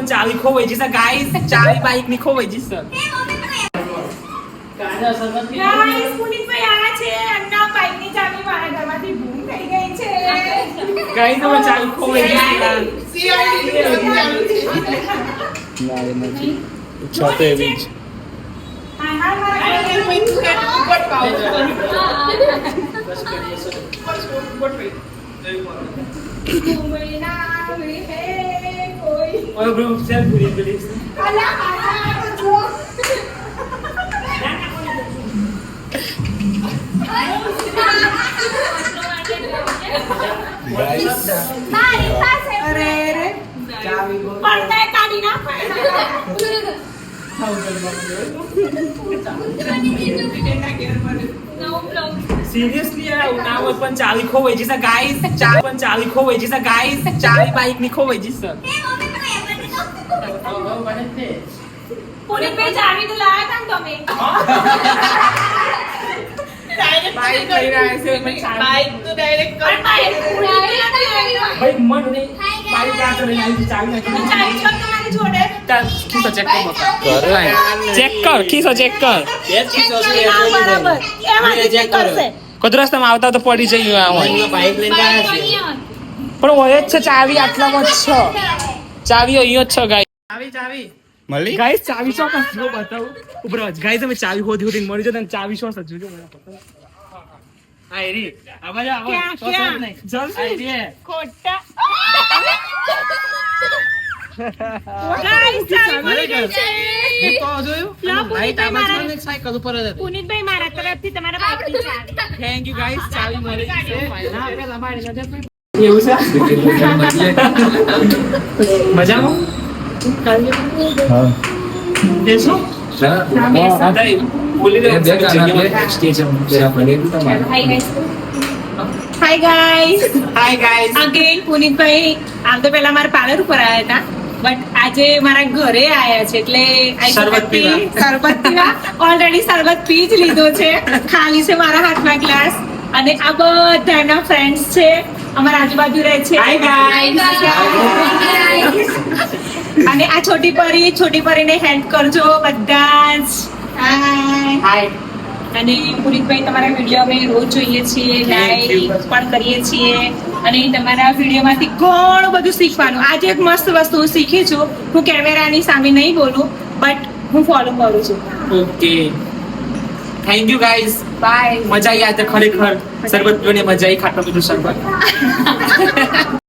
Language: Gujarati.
પણ ચાવી ખોવાઈ જશે ગાઈસ ચાવી બાઈકની ખોવાઈ જશે. ગાઈસ પુનિતભાઈ આયા છે અન્ના બાઈકની ચાવી મારા ઘરમાંથી ગુમ થઈ ગઈ છે. ગાઈસ હવે ચાવી ખોવાઈ જશે. ના એ નથી ઈચ્છા તો એવી જ ઓય બ્રો સેલ્ફ ભૂલી ગઈ અલા મારા જો મારી પાસે અરે રે પડદા કાઢી નાખો સિરિયસલી યાર ઉનાવત પણ ચાવી ખોવાઈ જશે ગાઈસ ચાવી પણ ચાવી ખોવાઈ જશે ગાઈસ ચાલી બાઈકની ખોવાઈ જશે પુનિતભાઈ ચાવી તો લાયા હતા ને તમે. બાઈક લઈ રહ્યા છે પણ ચાવી પણ બાઈક પુનિતભાઈ નથી આવી. ભાઈ મન નહીં. બાઈક આ તો લઈને આવી છે, નથી ચાવી છો તમારી જોડે. ખીસો ચેક કર ચેક કર ખીસો ચેક કર હા, બરાબર. એમાં ચેક કરશે. કદ આવતા તો પડી જઈ આ હોય. પણ હોય જ છે ચાવી આટલામાં જ છે. ચાવી અહીંયા જ છે ગાઈસ ચાવી ચાવી. મળી? ગાઈસ ચાવી શો કર જો બતાવું. ઉપર ગાઈસ અમે ચાવી હોધી હોધી મળી જતો ચાવી શો સજુ જો મને. પતા આ એરી. આવા જા આવા. ક્યાં, નહીં. જલ્દી આ એરી ખોટા. ગાઈસ ચાવી મળી ગઈ. છે લો, પુનિતભાઈ મારા તરફથી તમારા થેન્ક યુ ગાઈસ ચાવી. મળી છે? મજામાં? Hi guys hi guys again Punitbhai આમ તો પહેલા મારા પાર્લર ઉપર આવ્યા હતા બટ આજે મારા ઘરે આવ્યા છે એટલે thought પીવા. ઓલરેડી શરબત પી જ લીધો છે. ખાલી છે મારા હાથમાં ગ્લાસ અને આ બધાના ફ્રેન્ડ્સ છે. અમારા આજુબાજુ રહે છે. અને આ છોટી પરી છોટી પરીને હેલ્પ કરજો બધા જ. હાય અને પુરીતભાઈ તમારા વીડિયો અમે રોજ જોઈએ છીએ લાઈક પણ કરીએ છીએ. અને તમારા વિડીયોમાંથી ઘણું બધું શીખવાનું. આજે એક મસ્ત વસ્તુ હું શીખી છું. હું કેમેરાની સામે નહીં બોલું બટ હું ફોલો કરું છું. Okay thank you guys bye મજા આવી આજે ખરેખર. સરબત પીવાની મજા આવી ખાટો પીધું શરબત.